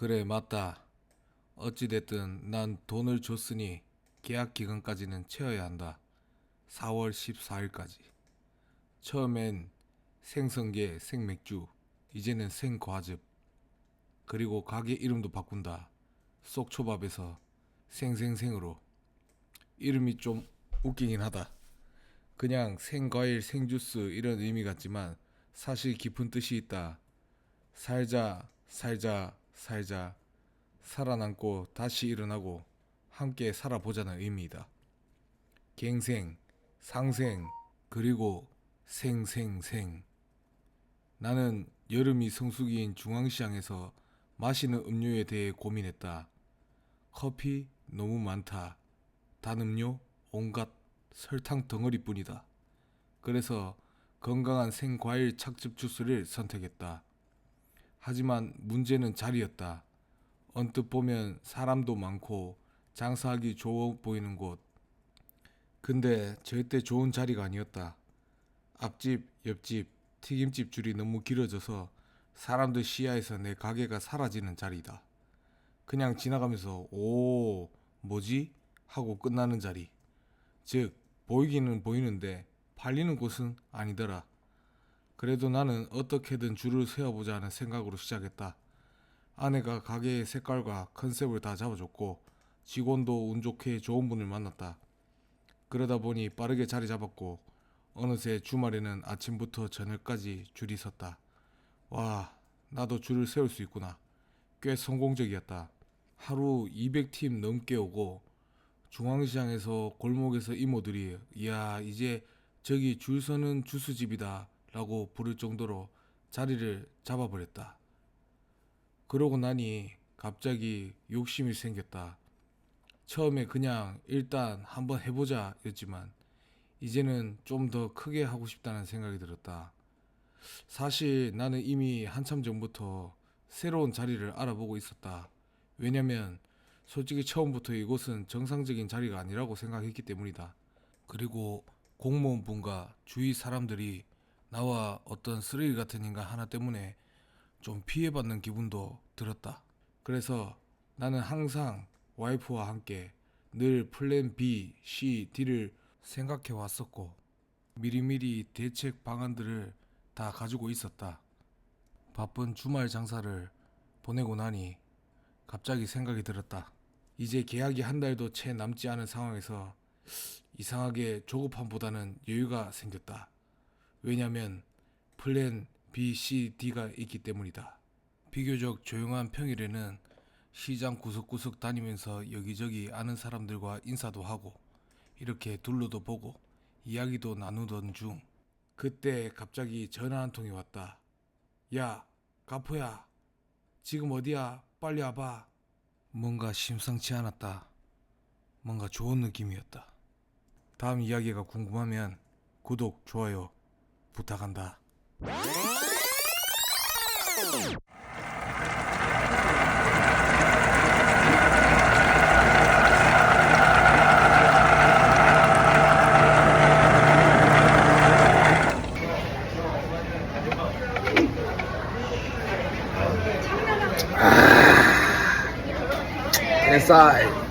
그래 맞다. 어찌됐든 난 돈을 줬으니 계약 기간까지는 채워야 한다. 4월 14일까지. 처음엔 생성게, 생맥주, 이제는 생과즙. 그리고 가게 이름도 바꾼다. 쏙초밥에서 생생생으로. 이름이 좀 웃기긴 하다. 그냥 생과일, 생주스 이런 의미 같지만 사실 깊은 뜻이 있다. 살자, 살자, 살자. 살아남고 다시 일어나고 함께 살아보자는 의미이다. 갱생, 상생, 그리고 생생생. 나는 여름이 성수기인 중앙시장에서 마시는 음료에 대해 고민했다. 커피 너무 많다. 단 음료 온갖 설탕 덩어리뿐이다. 그래서 건강한 생과일 착즙 주스를 선택했다. 하지만 문제는 자리였다. 언뜻 보면 사람도 많고 장사하기 좋아 보이는 곳. 근데 절대 좋은 자리가 아니었다. 앞집, 옆집, 튀김집 줄이 너무 길어져서 사람들 시야에서 내 가게가 사라지는 자리다. 그냥 지나가면서 오, 뭐지? 하고 끝나는 자리. 즉, 보이기는 보이는데 팔리는 곳은 아니더라. 그래도 나는 어떻게든 줄을 세워보자 하는 생각으로 시작했다. 아내가 가게의 색깔과 컨셉을 다 잡아줬고 직원도 운 좋게 좋은 분을 만났다. 그러다 보니 빠르게 자리 잡았고 어느새 주말에는 아침부터 저녁까지 줄이 섰다. 와, 나도 줄을 세울 수 있구나. 꽤 성공적이었다. 하루 200팀 넘게 오고 중앙시장에서 골목에서 이모들이 이야 이제 저기 줄 서는 주스집이다 라고 부를 정도로 자리를 잡아버렸다. 그러고 나니 갑자기 욕심이 생겼다. 처음에 그냥 일단 한번 해보자 였지만 이제는 좀 더 크게 하고 싶다는 생각이 들었다. 사실 나는 이미 한참 전부터 새로운 자리를 알아보고 있었다. 왜냐면 솔직히 처음부터 이곳은 정상적인 자리가 아니라고 생각했기 때문이다. 그리고 공무원분과 주위 사람들이 나와 어떤 쓰레기 같은 인간 하나 때문에 좀 피해받는 기분도 들었다. 그래서 나는 항상 와이프와 함께 늘 플랜 B, C, D를 생각해 왔었고 미리미리 대책 방안들을 다 가지고 있었다. 바쁜 주말 장사를 보내고 나니 갑자기 생각이 들었다. 이제 계약이 한 달도 채 남지 않은 상황에서 이상하게 조급함보다는 여유가 생겼다. 왜냐면 플랜 B, C, D가 있기 때문이다. 비교적 조용한 평일에는 시장 구석구석 다니면서 여기저기 아는 사람들과 인사도 하고 이렇게 둘러도 보고 이야기도 나누던 중 그때 갑자기 전화 한 통이 왔다. 야, 가포야. 지금 어디야? 빨리 와봐. 뭔가 심상치 않았다. 뭔가 좋은 느낌이었다. 다음 이야기가 궁금하면 구독, 좋아요 부탁한다. SI